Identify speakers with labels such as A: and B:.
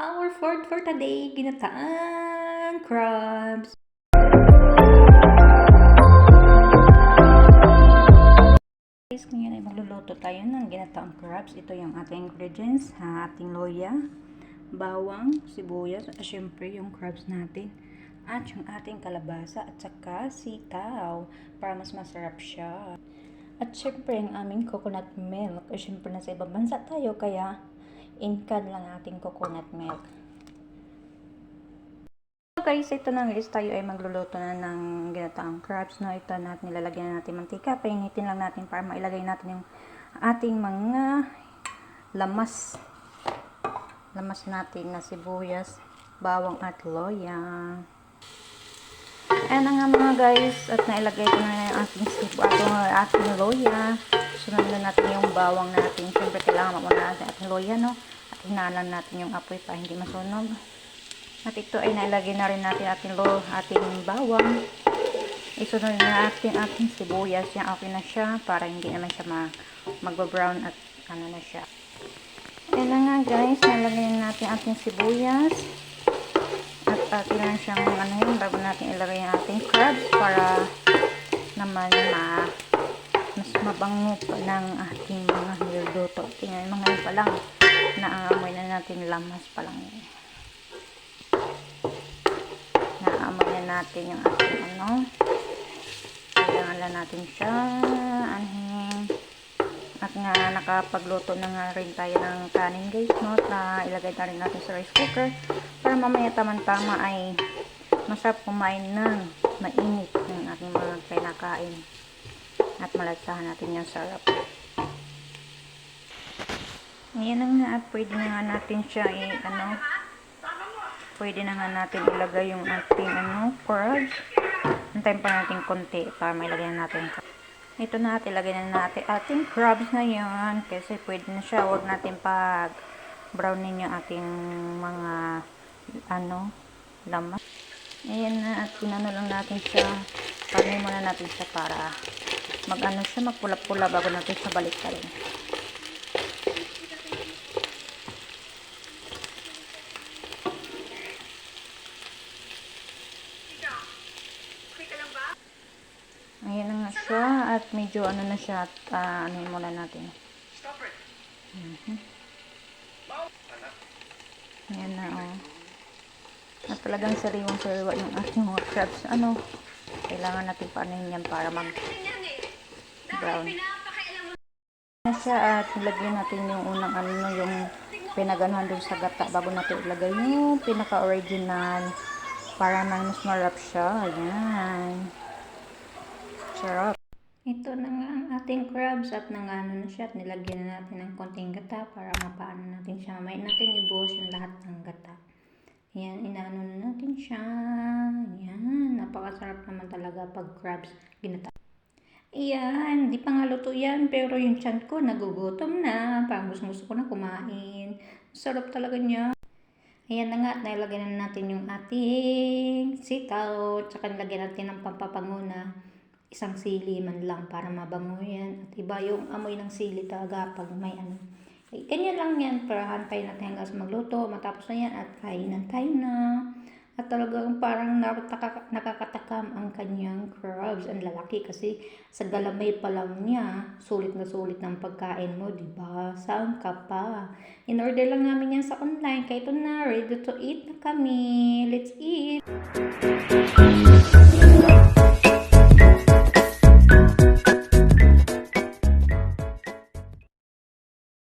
A: Our food for today, ginataan crabs. Guys, ngayon ay magluluto tayo ng ginataang crabs. Ito yung ating ingredients, ha, ating loya, bawang, sibuyas, at syempre yung crabs natin. At yung ating kalabasa at saka sitaw para mas masarap siya. At syempre ang aming coconut milk. At syempre nasa ibang bansa tayo kaya in can lang ating coconut milk. So guys, ito na guys, tayo ay magluluto na ng ginataang crabs. No? Ito natin nilalagyan na natin mantika. Painitin lang natin para mailagay natin yung ating mga lamas. Lamas natin na sibuyas, bawang at loya. Ayan na nga mga guys, at nailagay ko na yung ating sibo, ating, ating loya. Sunod na natin yung bawang natin. Siyempre kailangan mamuna natin ating loya, no? At hinalan natin yung apoy pa hindi masunog. At ito ay nailagay na rin natin ating lo, ating bawang. Isunod na natin ating sibuyas. Yan okay na siya para hindi naman siya mag, magba-brown at ano na siya. Ayan na nga guys, nalagay na natin ating sibuyas. Atin lang siyang ano yun, bago natin ilagay ang ating crabs para naman ma mas mabango pa ng ating mga niluluto. Tingnan mga pa lang, naamoy na natin lamas pa lang yun. Naamoy na natin yung ating ano. Kailangan lang natin siya. Anhin. At nga nakapagluto na nga rin tayo ng kanin guys, no? Na ilagay na rin natin sa rice cooker para mamaya tamang-tama ay masarap kumain ng mainit ng ating mga kinakain. At malatsahan natin yung sarap. Ngayon na nga at pwede na nga natin siya i ano pwede na nga natin ilagay yung ating ano crabs. Antayin pa natin konti para mailagay na natin ito na, ilagay na natin ating crabs na yan. Kasi pwede na siya. Huwag natin pag brownin yung ating mga ano, lamas. Ayan na, at pinano lang natin siya. Panin muna natin siya para mag ano siya, magpula-pula bago natin siya balik ka rin. Ayan na siya at medyo ano na siya at uh, ano muna natin. Mhm. Ayan na oh. At talagang sariwang sariwa yung ating mga crabs. Ano, kailangan natin paanin yan para mag brown. Na siya at ilagyan natin yung unang ano yung pinaganuhan dun sa gata bago natin ilagay yung pinaka original para mas marap siya. Ayan. Sarap. Ito na nga ang ating crabs at nangano na siya at nilagyan na natin ng konting gata para mapaano natin siya. May natin ibuhos yung lahat ng gata. Yan, inaano na natin siya. Yan, napakasarap naman talaga pag crabs ginata. Iyan, di pa nga luto yan, pero yung tiyan ko nagugutom na. Parang gusto, gusto ko na kumain. Sarap talaga niya. Ayan na nga, nilagyan na natin yung ating sitaw. Tsaka nilagyan natin ng pampapango na isang sili man lang para mabango yan. At iba yung amoy ng sili talaga pag may ano. Eh, ganyan lang yan para hantay natin hanggang sa magluto. Matapos na yan at kainan tayo na. At talagang parang nakaka- nakakatakam ang kanyang crabs. Ang lalaki kasi sa galamay pa lang niya, sulit na sulit ng pagkain mo, di ba? Saan ka pa? In-order lang namin yan sa online. Kaya ito na, ready to eat na kami. Let's eat!